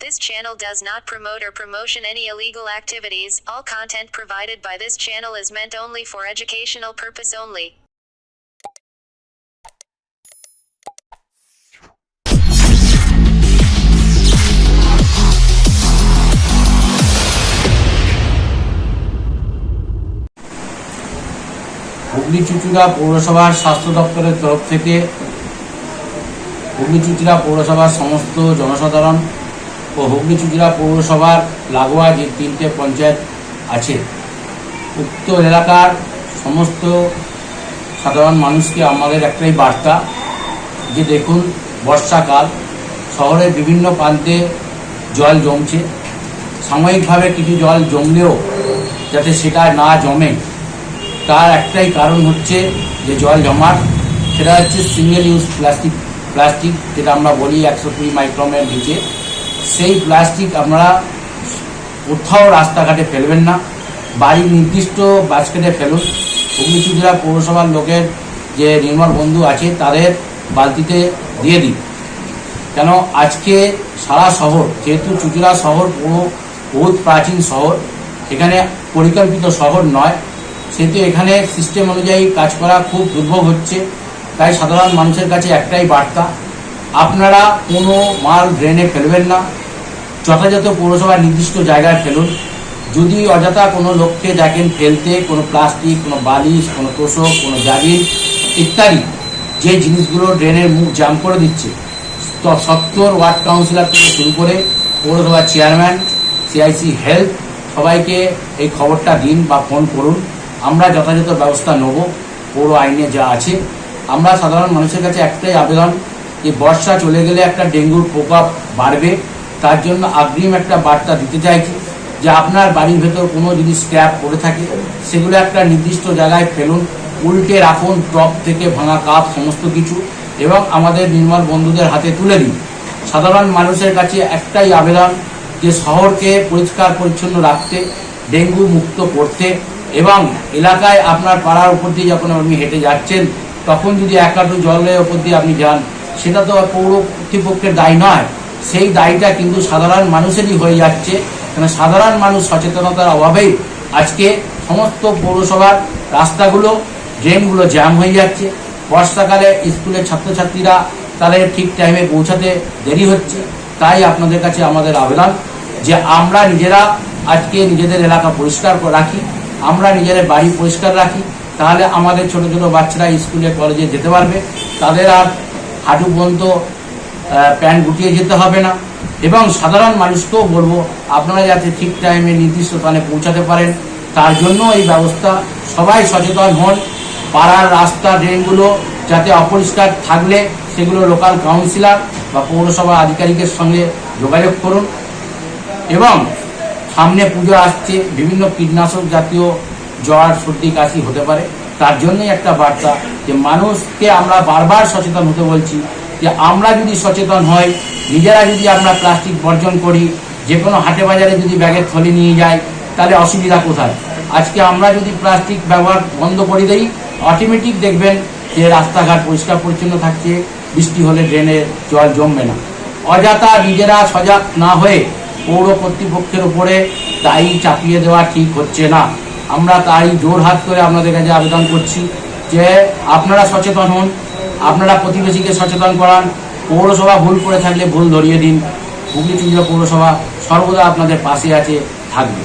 This channel does not promote or promotion any illegal activities. All content provided by this channel is meant only for educational purpose only. Hooghly Chuchura পৌরসভার স্বাস্থ্য দপ্তরের তরফ থেকে হুগলি চুচুড়া পৌরসভার সমস্ত জনসাধারণ ও হুগলি চুচুড়া পৌরসভার লাগোয়া যে তিনটে পঞ্চায়েত আছে, উক্ত এলাকার সমস্ত সাধারণ মানুষকে আমাদের একটাই বার্তা যে দেখুন, বর্ষাকাল, শহরের বিভিন্ন প্রান্তে জল জমছে। সাময়িকভাবে কিছু জল জমলেও যাতে সেটা না জমে, তার একটাই কারণ হচ্ছে যে জল জমার সেটা হচ্ছে সিঙ্গেল ইউজ প্লাস্টিক প্লাস্টিক যেটা আমরা বলি একশো কুড়ি মাইক্রোমের নিচে। সেই প্লাস্টিক আপনারা কোথাও রাস্তাঘাটে ফেলবেন না। বাড়ির নির্দিষ্ট বাস্কেটে ফেলুন। চুচুড়া পৌরসভার লোকের যে নির্মল বন্ধু আছে, তাদের বালতিতে দিয়ে দিন। কেন? আজকে সারা শহর, যেহেতু চুচুড়া শহর পুরো বহুত প্রাচীন শহর, এখানে পরিকল্পিত শহর নয়। সেহেতু এখানে সিস্টেম অনুযায়ী কাজ করা খুব দুর্ভোগ হচ্ছে। তাই সাধারণ মানুষের কাছে একটাই বার্তা আপনারা কোনো মাল ড্রেনে ফেলবেন না। যথাযথ পৌরসভার নির্দিষ্ট জায়গায় ফেলুন। যদি অযথা কোনো লোককে দেখেন ফেলতে, কোনো প্লাস্টিক, কোনো বালিশ, কোনো তোষক, কোনো জাগির ইত্যাদি, যে জিনিসগুলো ড্রেনের মুখ জাম করে দিচ্ছে, তো সত্তর ওয়ার্ড কাউন্সিলর থেকে শুরু করে পৌরসভার চেয়ারম্যান সিআইসি হেলথ সবাইকে এই খবরটা দিন বা ফোন করুন। আমরা যথাযথ ব্যবস্থা নেব, পৌর আইনে যা আছে। আমরা সাধারণ মানুষের কাছে একটাই আবেদন যে বর্ষা চলে গেলে একটা ডেঙ্গুর প্রকোপ বাড়বে, তার জন্য আগ্রিম একটা বার্তা দিতে চাইছি যে আপনার বাড়ির ভেতর কোনো যদি স্ক্র্যাপ পড়ে থাকে, সেগুলো একটা নির্দিষ্ট জায়গায় ফেলুন, উল্টে রাখুন, টপ থেকে ভাঙা কাপ, সমস্ত কিছু, এবং আমাদের নির্মল বন্ধুদের হাতে তুলে দিন। সাধারণ মানুষের কাছে একটাই আবেদন যে শহরকে পরিষ্কার পরিচ্ছন্ন রাখতে, ডেঙ্গু মুক্ত করতে, এবং এলাকায় আপনার পাড়ার উপর দিয়ে যখন আপনি হেঁটে যাচ্ছেন, তখন যদি এক জলের উপর দিয়ে আপনি যান সেটা তো পৌর কর্তৃপক্ষের দায় নয়। সেই দায়টা কিন্তু সাধারণ মানুষেরই হয়ে যাচ্ছে। কেন সাধারণ মানুষ সচেতনতার অভাবেই আজকে সমস্ত পৌরসভার রাস্তাগুলো, ড্রেনগুলো জ্যাম হয়ে যাচ্ছে। বর্ষাকালে স্কুলের ছাত্রছাত্রীরা তাদের ঠিক টাইমে পৌঁছাতে দেরি হচ্ছে। তাই আপনাদের কাছে আমাদের আবেদন যে আমরা নিজেরা আজকে নিজেদের এলাকা পরিষ্কার রাখি, আমরা নিজেদের বাড়ি পরিষ্কার রাখি। তাহলে আমাদের ছোট ছোট বাচ্চারা স্কুলে, কলেজে যেতে পারবে। তাদের আর হাঁটু পর্যন্ত প্যান্ট গুটিয়ে যেতে হবে না। এবং সাধারণ মানুষকেও বলব, আপনারা যাতে ঠিক টাইমে নির্দিষ্ট স্থানে পৌঁছাতে পারেন। তার জন্য এই ব্যবস্থা, সবাই সচেতন হন। পাড়ার রাস্তা, ড্রেনগুলো যাতে অপরিষ্কার থাকলে, সেগুলো লোকাল কাউন্সিলর বা পৌরসভা আধিকারিকের সঙ্গে যোগাযোগ করুন। এবং সামনে পুজো আসছে, বিভিন্ন কীটনাশক জাতীয় জ্বর সর্দি, কাশি হতে পারে। তার জন্যই একটা বার্তা যে মানুষকে আমরা বারবার সচেতন হতে বলছি যে আমরা যদি সচেতন হই, নিজেরা যদি আমরা প্লাস্টিক বর্জন করি যে কোনো হাটে বাজারে যদি ব্যাগের থলি নিয়ে যাই, তাহলে অসুবিধা কোথায়? আজকে আমরা যদি প্লাস্টিক ব্যবহার বন্ধ করে দিই অটোমেটিক দেখবেন যে রাস্তাঘাট পরিষ্কার পরিচ্ছন্ন থাকছে, বৃষ্টি হলে ড্রেনে জল জমবে না। অযথা নিজেরা সজাগ না হয়ে পৌর কর্তৃপক্ষের উপরে দায়ী চাপিয়ে দেওয়া ঠিক হচ্ছে না। আমরা তাই জোর হাত করে আপনাদের কাছে আবেদন করছি যে আপনারা সচেতন হন, আপনারা প্রতিবেশীকে সচেতন করান, পৌরসভা ভুল করে থাকলে ভুল ধরিয়ে দিন। হুগলি চুঞ্জা পৌরসভা সর্বদা আপনাদের পাশে আছে, থাকবে।